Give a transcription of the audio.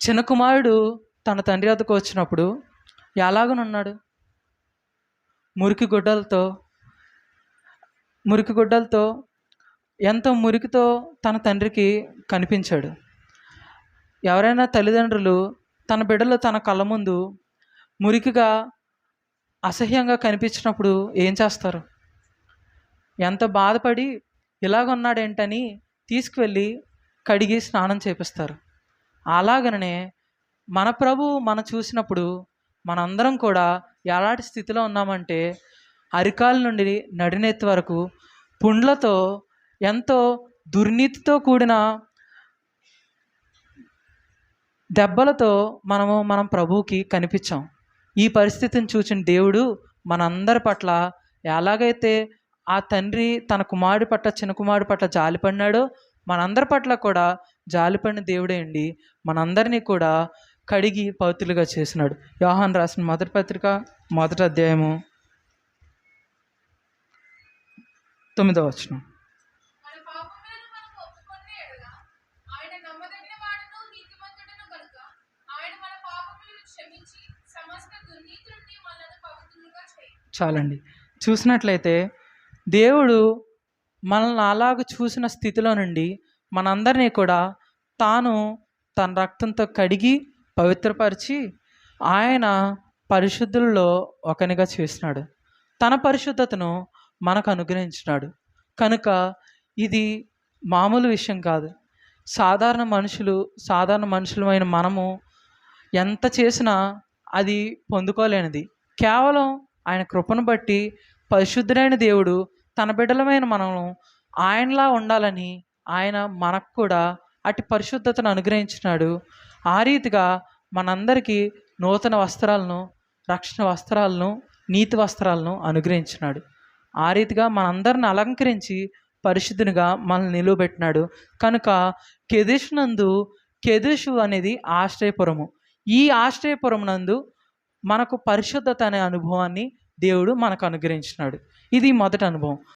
చిన్న కుమారుడు తన తండ్రి వద్దకు వచ్చినప్పుడు ఎలాగనున్నాడు? మురికి గుడ్డలతో మురికి గుడ్డలతో ఎంతో మురికితో తన తండ్రికి కనిపించాడు. ఎవరైనా తల్లిదండ్రులు తన బిడ్డలు తన కళ్ళ ముందు మురికిగా అసహ్యంగా కనిపించినప్పుడు ఏం చేస్తారు? ఎంత బాధపడి ఇలాగ ఉన్నాడేంటని తీసుకువెళ్ళి కడిగి స్నానం చేపిస్తారు. అలాగనే మన ప్రభు మనం చూసినప్పుడు మనందరం కూడా ఎలాంటి స్థితిలో ఉన్నామంటే అరికాల నుండి నడినెత్తి వరకు పుండ్లతో ఎంతో దుర్నీతితో కూడిన దెబ్బలతో మనము మనం ప్రభువుకి కనిపించాం. ఈ పరిస్థితిని చూసిన దేవుడు మనందరి పట్ల ఎలాగైతే ఆ తండ్రి తన కుమారుడి పట్ల చిన్న కుమారుడి పట్ల జాలిపడినాడో మనందరి పట్ల కూడా జాలిపడిన దేవుడే అండి. మనందరినీ కూడా కడిగి పవిత్రులుగా చేసినాడు. యోహాన్ రాసిన మొదటి పత్రిక మొదటి అధ్యాయము తొమ్మిదవ వచనం. చేయి. చాలండి. చూసినట్లయితే దేవుడు మనల్ని అలాగ చూసిన స్థితిలో నుండి మనందరినీ కూడా తాను తన రక్తంతో కడిగి పవిత్రపరిచి ఆయన పరిశుద్ధుల్లో ఒకనిగా చేసినాడు. తన పరిశుద్ధతను మనకు అనుగ్రహించినాడు. కనుక ఇది మామూలు విషయం కాదు. సాధారణ మనుషులు సాధారణ మనుషులమైన మనము ఎంత చేసినా అది పొందుకోలేనిది. కేవలం ఆయన కృపను బట్టి పరిశుద్ధుడైన దేవుడు తన బిడ్డలమైన మనము ఆయనలా ఉండాలని ఆయన మనకు కూడా అటు పరిశుద్ధతను అనుగ్రహించినాడు. ఆ రీతిగా మనందరికీ నూతన వస్త్రాలను రక్షణ వస్త్రాలను నీతి వస్త్రాలను అనుగ్రహించినాడు. ఆ రీతిగా మనందరిని అలంకరించి పరిశుద్ధునిగా మనల్ని నిలువబెట్టినాడు. కనుక కెదేశ్ నందు కెదేశు అనేది ఆశ్రయపురము. ఈ ఆశ్రయపురం నందు మనకు పరిశుద్ధత అనే అనుభవాన్ని దేవుడు మనకు అనుగ్రహించినాడు. ఇది మొదటి అనుభవం.